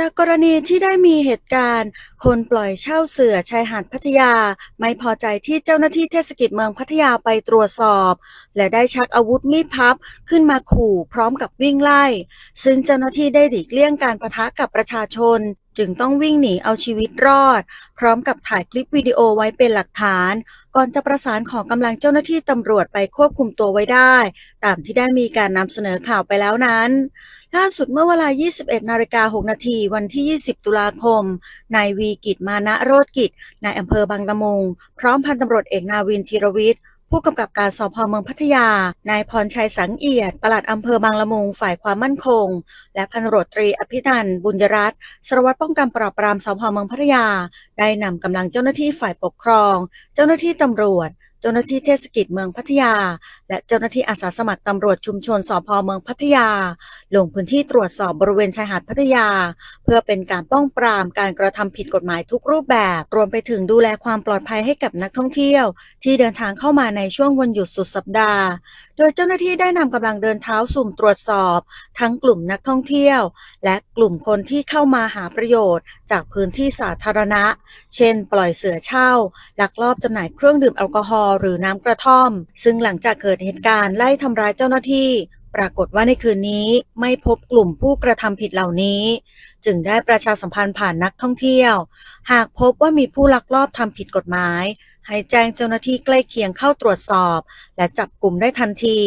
จากกรณีที่ได้มีเหตุการณ์ คนปล่อยเช่าเสือชายหาดพัทยา ไม่พอใจที่เจ้าหน้าที่เทศกิจเมืองพัทยาไปตรวจสอบ และได้ชักอาวุธมีดพับขึ้นมาขู่พร้อมกับวิ่งไล่ ซึ่งเจ้าหน้าที่ได้หลีกเลี่ยงการประทะกับประชาชน จึงต้องวิ่งหนีเอาชีวิตรอด พร้อมกับถ่ายคลิปวิดีโอไว้เป็นหลักฐาน ก่อนจะประสานขอกำลังเจ้าหน้าที่ตำรวจไปควบคุมตัวไว้ได้ ตามที่ได้มีการนำเสนอข่าวไปแล้วนั้น ล่าสุดเมื่อเวลา 21 นาฬิกา 6 นาทีวันที่ 20 ตุลาคม นายวีกิจมานะโรธกิจนายอำเภอบางละมุง พร้อมพันตำรวจเอกนาวินธีรวิทย์ ผู้กำกับการสพเมืองพัทยา นายพรชัยสังเอียด ปลัดอำเภอบางละมุง ฝ่ายความมั่นคง และพันโรตรี อภินันท์บุญยรัตน์สารวัตรป้องกันปราบปรามสพเมืองพัทยา ได้นำกำลังเจ้าหน้าที่ฝ่ายปกครอง เจ้าหน้าที่ตำรวจ เจ้าหน้าที่เทศกิจเมืองพัทยา และเจ้าหน้าที่อาสาสมัครตำรวจชุมชนสพเมืองพัทยา ลงพื้นที่ตรวจสอบบริเวณชายหาดพัทยา เพื่อเป็นการป้องปรามการกระทำผิดกฎหมายทุกรูปแบบ รวมไปถึงดูแลความปลอดภัยให้กับนักท่องเที่ยว ที่เดินทางเข้ามาในช่วงวันหยุดสุดสัปดาห์ โดยเจ้าหน้าที่ได้นำกำลังเดินเท้าสุ่มตรวจสอบ ทั้งกลุ่มนักท่องเที่ยว และกลุ่มคนที่เข้ามาหาประโยชน์ จากพื้นที่สาธารณะ เช่น ปล่อยเสือเช่าลักลอบจำหน่ายเครื่องดื่มแอลกอฮอล์หรือน้ำกระท่อม ซึ่งหลังจากเกิดเหตุการณ์ไล่ทำร้ายเจ้าหน้าที่ ปรากฏว่าในคืนนี้ไม่พบกลุ่มผู้กระทำผิดเหล่านี้ จึงได้ประชาสัมพันธ์ผ่านนักท่องเที่ยว หากพบว่ามีผู้ลักลอบทำผิดกฎหมาย ให้แจ้งเจ้าหน้าที่ใกล้เคียงเข้าตรวจสอบ และจับกลุ่มได้ทันที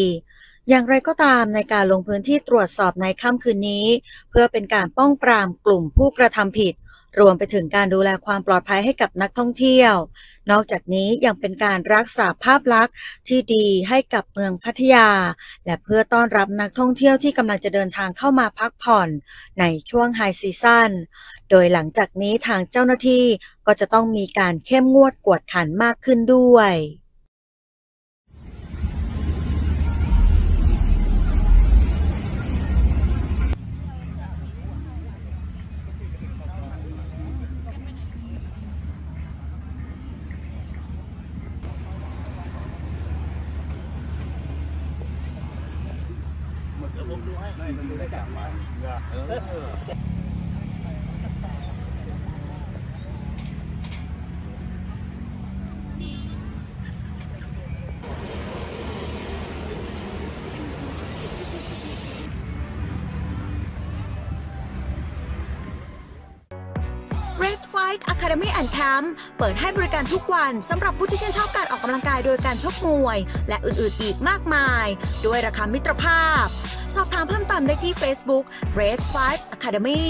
อย่างไรก็ตามในการลงพื้นที่ตรวจสอบในค่ำคืนนี้ เพื่อเป็นการป้องปรามกลุ่มผู้กระทำผิด รวมไปถึงการดูแลความปลอดภัยให้กับนักท่องเที่ยว นอกจากนี้ยังเป็นการรักษาภาพลักษณ์ที่ดีให้กับเมืองพัทยา และเพื่อต้อนรับนักท่องเที่ยวที่กำลังจะเดินทางเข้ามาพักผ่อนในช่วงไฮซีซั่น โดยหลังจากนี้ทางเจ้าหน้าที่ก็จะต้องมีการเข้มงวดกวดขันมากขึ้นด้วย Red Fight Academy and Camp เปิดให้บริการทุกวันสำหรับผู้ที่ชื่นชอบการออกกำลังกายโดยการชกมวย และอื่นๆอีกมากมาย ด้วยราคามิตรภาพ สอบถามเพิ่มเติมได้ที่ Facebook Race 5 Academy